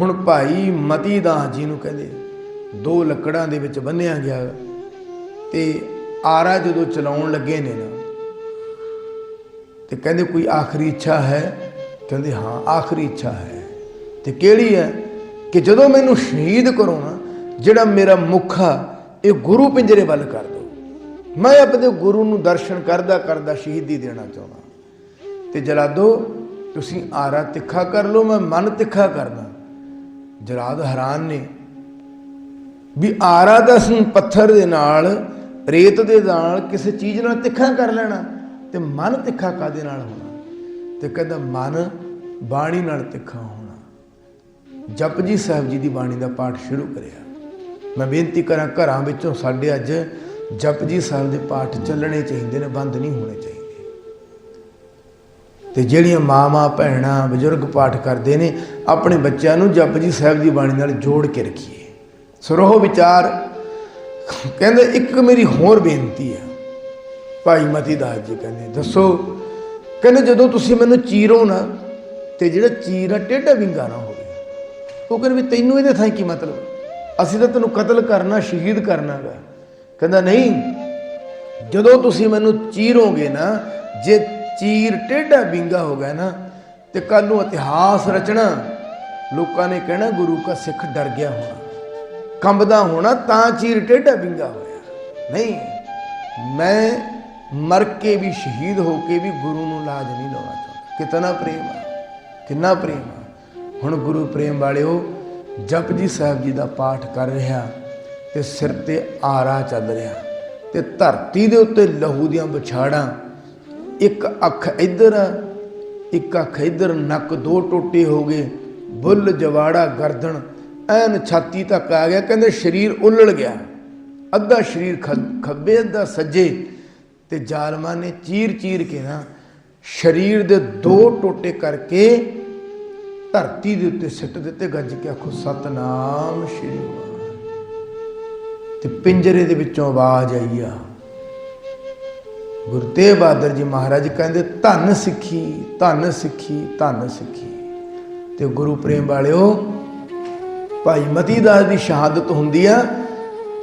ਹੁਣ ਭਾਈ ਮਤੀ ਦਾਸ ਜੀ ਨੂੰ ਕਹਿੰਦੇ, ਦੋ ਲੱਕੜਾਂ ਦੇ ਵਿੱਚ ਬੰਨਿਆ ਗਿਆ ਤੇ ਆਰਾ ਜਦੋਂ ਚਲਾਉਣ ਲੱਗੇ ਨੇ ਨਾ, ਤੇ ਕਹਿੰਦੇ ਕੋਈ ਆਖਰੀ ਇੱਛਾ ਹੈ? ਕਹਿੰਦੇ ਹਾਂ, ਆਖਰੀ ਇੱਛਾ ਹੈ। ਤੇ ਕਿਹੜੀ ਹੈ? ਕਿ ਜਦੋਂ ਮੈਨੂੰ ਸ਼ਹੀਦ ਕਰੋ ਨਾ, ਜਿਹੜਾ ਮੇਰਾ ਮੁੱਖ ਆ, ਇਹ ਗੁਰੂ ਪਿੰਜਰੇ ਵੱਲ ਕਰ ਦੋ। ਮੈਂ ਆਪਣੇ ਗੁਰੂ ਨੂੰ ਦਰਸ਼ਨ ਕਰਦਾ ਕਰਦਾ ਸ਼ਹੀਦੀ ਦੇਣਾ ਚਾਹੁੰਦਾ। ਤੇ ਜਲਾਦੋ ਤੁਸੀਂ ਆਰਾ ਤਿੱਖਾ ਕਰ ਲਓ, ਮੈਂ ਮਨ ਤਿੱਖਾ ਕਰਦਾ। ਜਰਾਦ ਹੈਰਾਨ ਨੇ ਵੀ ਆਰਾ ਦਾ ਅਸੀਂ ਪੱਥਰ ਦੇ ਨਾਲ ਰੇਤ ਦੇ ਨਾਲ ਕਿਸੇ ਚੀਜ਼ ਨਾਲ ਤਿੱਖਾ ਕਰ ਲੈਣਾ ਤੇ ਮਨ ਤਿੱਖਾ ਕਾਦੇ ਨਾਲ ਹੋਣਾ? ਤੇ ਕਹਿੰਦਾ ਮਨ ਬਾਣੀ ਨਾਲ ਤਿੱਖਾ ਹੋਣਾ। ਜਪਜੀ ਸਾਹਿਬ ਜੀ ਦੀ ਬਾਣੀ ਦਾ ਪਾਠ ਸ਼ੁਰੂ ਕਰਿਆ। ਮੈਂ ਬੇਨਤੀ ਕਰਾਂ ਘਰਾਂ ਵਿੱਚੋਂ ਸਾਡੇ ਅੱਜ ਜਪਜੀ ਸਾਹਿਬ ਦੇ ਪਾਠ ਚੱਲਣੇ ਚਾਹੀਦੇ ਨੇ, ਬੰਦ ਨਹੀਂ ਹੋਣੇ ਚਾਹੀਦੇ। ਤੇ ਜਿਹੜੀਆਂ ਮਾਵਾਂ ਭੈਣਾਂ, ਬਜ਼ੁਰਗ ਪਾਠ ਕਰਦੇ ਨੇ ਆਪਣੇ ਬੱਚਿਆਂ ਨੂੰ ਜਪਜੀ ਸਾਹਿਬ ਦੀ ਬਾਣੀ ਨਾਲ ਜੋੜ ਕੇ ਰੱਖੀਏ। ਸਰੋਹ ਵਿਚਾਰ। ਕਹਿੰਦੇ, ਇੱਕ ਮੇਰੀ ਹੋਰ ਬੇਨਤੀ ਹੈ ਭਾਈ ਮਤੀ ਦਾਸ ਜੀ ਕਹਿੰਦੇ, ਦੱਸੋ, ਕਹਿੰਦੇ, ਜਦੋਂ ਤੁਸੀਂ ਮੈਨੂੰ ਚੀਰੋ ਨਾ, ਤੇ ਜਿਹੜਾ ਚੀਰਾ ਟੇਢਾ ਵਿੰਗਾ ਨਾ ਹੋਵੇ ਉਹ ਕਹਿੰਦੇ ਵੀ ਤੈਨੂੰ ਇਹਦੇ ਥਾਂ ਕੀ ਮਤਲਬ? ਅਸੀਂ ਤਾਂ ਤੈਨੂੰ ਕਤਲ ਕਰਨਾ, ਸ਼ਹੀਦ ਕਰਨਾਗਾ। ਕਹਿੰਦਾ, ਨਹੀਂ, ਜਦੋਂ ਤੁਸੀਂ ਮੈਨੂੰ ਚੀਰੋਗੇ ਨਾ, ਜੇ ਚੀਰ ਟੇਢਾ ਵਿੰਗਾ ਹੋ ਗਿਆ ਨਾ ਤੇ ਕੱਲ ਨੂੰ ਇਤਿਹਾਸ ਰਚਣਾ। ਲੋਕਾਂ ਨੇ ਕਹਿਣਾ, ਗੁਰੂ ਕਾ ਸਿੱਖ ਡਰ ਗਿਆ ਹੋਣਾ। ਕੰਬਦਾ ਹੋਣਾ, ਤਾਂ ਚੀਰ ਟੇਢਾ ਵਿੰਗਾ ਹੋਇਆ। ਨਹੀਂ, ਮੈਂ ਮਰ ਕੇ ਵੀ ਸ਼ਹੀਦ ਹੋ ਕੇ ਵੀ ਗੁਰੂ ਨੂੰ ਲਾਜ ਨਹੀਂ ਲਾਉਣਾ ਚਾਹੁੰਦਾ। ਕਿਤਨਾ ਪ੍ਰੇਮ ਆ, ਕਿੰਨਾ ਪ੍ਰੇਮ ਆ। ਹੁਣ ਗੁਰੂ ਪ੍ਰੇਮ ਵਾਲਿਓ ਜਪਜੀ ਸਾਹਿਬ ਜੀ ਦਾ ਪਾਠ ਕਰ ਰਿਹਾ ਤੇ ਸਿਰ ਤੇ ਆਰਾ ਚੱਲ ਰਿਹਾ ਤੇ ਧਰਤੀ ਦੇ ਉੱਤੇ ਲਹੂ ਦੀਆਂ ਵਿਛਾੜਾਂ। ਇੱਕ ਅੱਖ ਇੱਧਰ ਇੱਕ ਅੱਖ ਇੱਧਰ ਨੱਕ ਦੋ ਟੋਟੇ ਹੋ ਗਏ। ਬੁੱਲ ਜਵਾੜਾ ਗਰਦਨ, ਐਨ ਛਾਤੀ ਤੱਕ ਆ ਗਿਆ। ਕਹਿੰਦੇ ਸਰੀਰ ਉਲੜ ਗਿਆ। ਅੱਧਾ ਸਰੀਰ ਖ- ਖੱਬੇ, ਅੱਧਾ ਸੱਜੇ। ਤੇ ਜ਼ਾਲਮਾਂ ਨੇ ਚੀਰ ਚੀਰ ਕੇ ਨਾ ਸਰੀਰ ਦੇ ਦੋ ਟੋਟੇ ਕਰਕੇ ਧਰਤੀ ਦੇ ਉੱਤੇ ਸਿੱਟ ਦਿੱਤੇ। ਗੱਜ ਕੇ ਆਖੋ, ਸਤਨਾਮ ਸ਼੍ਰੀ ਵਾਹਿਗੁਰੂ ਤੇ ਪਿੰਜਰੇ ਦੇ ਵਿੱਚੋਂ ਆਵਾਜ਼ ਆਈ ਆ। ਗੁਰੂ ਤੇਗ ਬਹਾਦਰ ਜੀ ਮਹਾਰਾਜ ਕਹਿੰਦੇ, ਧੰਨ ਸਿੱਖੀ ਧੰਨ ਸਿੱਖੀ ਧੰਨ ਸਿੱਖੀ। ਤੇ ਗੁਰੂ ਪ੍ਰੇਮ ਵਾਲਿਓ, ਭਾਈ ਮਤੀ ਦਾਸ ਦੀ ਸ਼ਹਾਦਤ ਹੁੰਦੀ ਆ।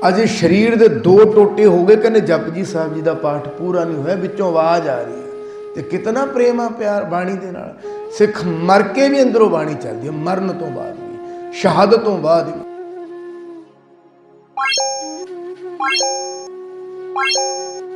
ਅਜੇ ਸਰੀਰ ਦੇ ਦੋ ਟੋਟੇ ਹੋ ਗਏ, ਕਹਿੰਦੇ ਜਪਜੀ ਸਾਹਿਬ ਜੀ ਦਾ ਪਾਠ ਪੂਰਾ ਨਹੀਂ ਹੋਇਆ, ਵਿੱਚੋਂ ਆਵਾਜ਼ ਆ ਰਹੀ ਹੈ ਤੇ ਕਿਤਨਾ ਪ੍ਰੇਮ ਆ ਪਿਆਰ ਬਾਣੀ ਦੇ ਨਾਲ। ਸਿੱਖ ਮਰ ਕੇ ਵੀ ਅੰਦਰੋਂ ਬਾਣੀ ਚੱਲਦੀ ਹੈ ਮਰਨ ਤੋਂ ਬਾਅਦ ਵੀ, ਸ਼ਹਾਦਤ ਤੋਂ ਬਾਅਦ ਵੀ। Thank you.